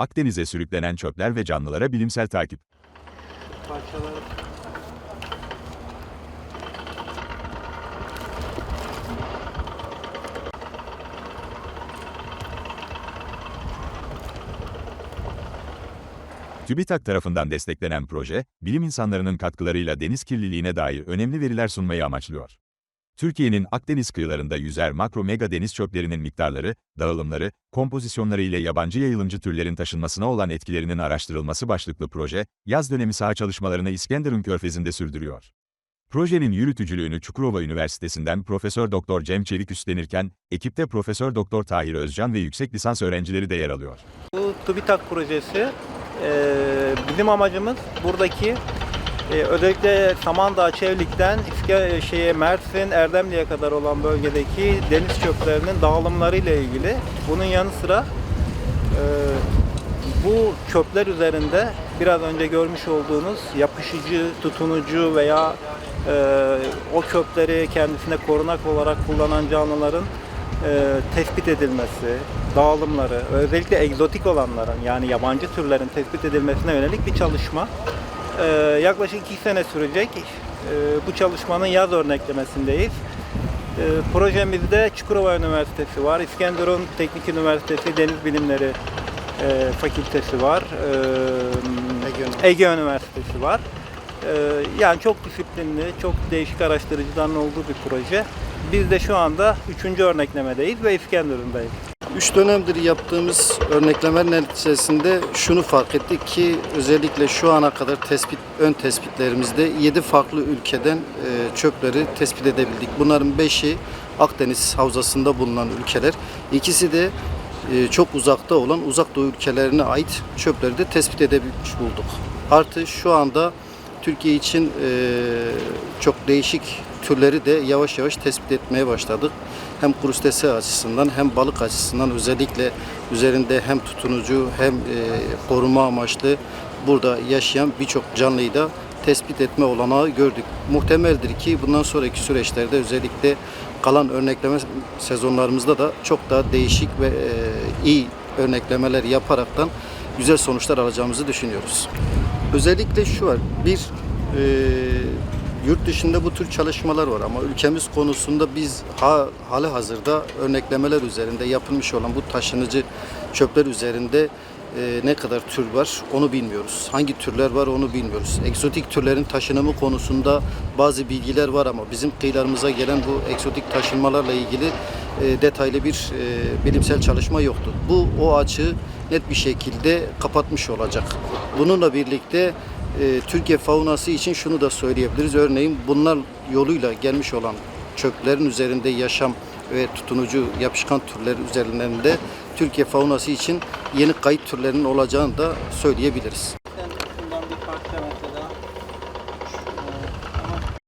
Akdeniz'e sürüklenen çöpler ve canlılara bilimsel takip. Parçaları. TÜBİTAK tarafından desteklenen proje, bilim insanlarının katkılarıyla deniz kirliliğine dair önemli veriler sunmayı amaçlıyor. Türkiye'nin Akdeniz kıyılarında yüzer makro mega deniz çöplerinin miktarları, dağılımları, kompozisyonları ile yabancı yayılımcı türlerin taşınmasına olan etkilerinin araştırılması başlıklı proje, yaz dönemi saha çalışmalarını İskenderun Körfezi'nde sürdürüyor. Projenin yürütücülüğünü Çukurova Üniversitesi'nden Profesör Doktor Cem Çelik üstlenirken, ekipte Profesör Doktor Tahir Özcan ve yüksek lisans öğrencileri de yer alıyor. Bu TÜBİTAK projesi e, bizim amacımız buradaki e, özellikle Samandağ Çevlik'ten İske, şeye, Mersin, Erdemli'ye kadar olan bölgedeki deniz çöplerinin dağılımları ile ilgili. Bunun yanı sıra e, bu çöpler üzerinde biraz önce görmüş olduğunuz yapışıcı, tutunucu veya e, o çöpleri kendisine korunak olarak kullanan canlıların e, tespit edilmesi, dağılımları, özellikle egzotik olanların yani yabancı türlerin tespit edilmesine yönelik bir çalışma. E, yaklaşık iki sene sürecek. E, bu çalışmanın yaz örneklemesindeyiz. E, projemizde Çukurova Üniversitesi var, İskenderun Teknik Üniversitesi Deniz Bilimleri e, Fakültesi var, e, Ege Üniversitesi var. Yani çok disiplinli, çok değişik araştırıcıların olduğu bir proje. Biz de şu anda üçüncü örneklemedeyiz ve İskenderun'dayız. Üç dönemdir yaptığımız örneklemeler neticesinde şunu fark ettik ki özellikle şu ana kadar tespit ön tespitlerimizde 7 farklı ülkeden e, çöpleri tespit edebildik. Bunların 5'i Akdeniz havzasında bulunan ülkeler. İkisi de e, çok uzakta olan uzak doğu ülkelerine ait çöpleri de tespit edebilmiş bulduk. Artı şu anda Türkiye için e, çok değişik türleri de yavaş yavaş tespit etmeye başladık. Hem krustese açısından hem balık açısından özellikle üzerinde hem tutunucu hem e, koruma amaçlı burada yaşayan birçok canlıyı da tespit etme olanağı gördük. Muhtemeldir ki bundan sonraki süreçlerde özellikle kalan örnekleme sezonlarımızda da çok daha değişik ve e, iyi örneklemeler yaparaktan güzel sonuçlar alacağımızı düşünüyoruz. Özellikle şu var. Bir e, yurt dışında bu tür çalışmalar var ama ülkemiz konusunda biz ha, hali hazırda örneklemeler üzerinde yapılmış olan bu taşınıcı çöpler üzerinde e, ne kadar tür var onu bilmiyoruz. Hangi türler var onu bilmiyoruz. Egzotik türlerin taşınımı konusunda bazı bilgiler var ama bizim kıyılarımıza gelen bu egzotik taşınmalarla ilgili e, detaylı bir e, bilimsel çalışma yoktu. Bu o açığı net bir şekilde kapatmış olacak. Bununla birlikte e, Türkiye faunası için şunu da söyleyebiliriz. Örneğin bunlar yoluyla gelmiş olan çöplerin üzerinde yaşam ve tutunucu yapışkan türler üzerlerinde Türkiye faunası için yeni kayıt türlerinin olacağını da söyleyebiliriz.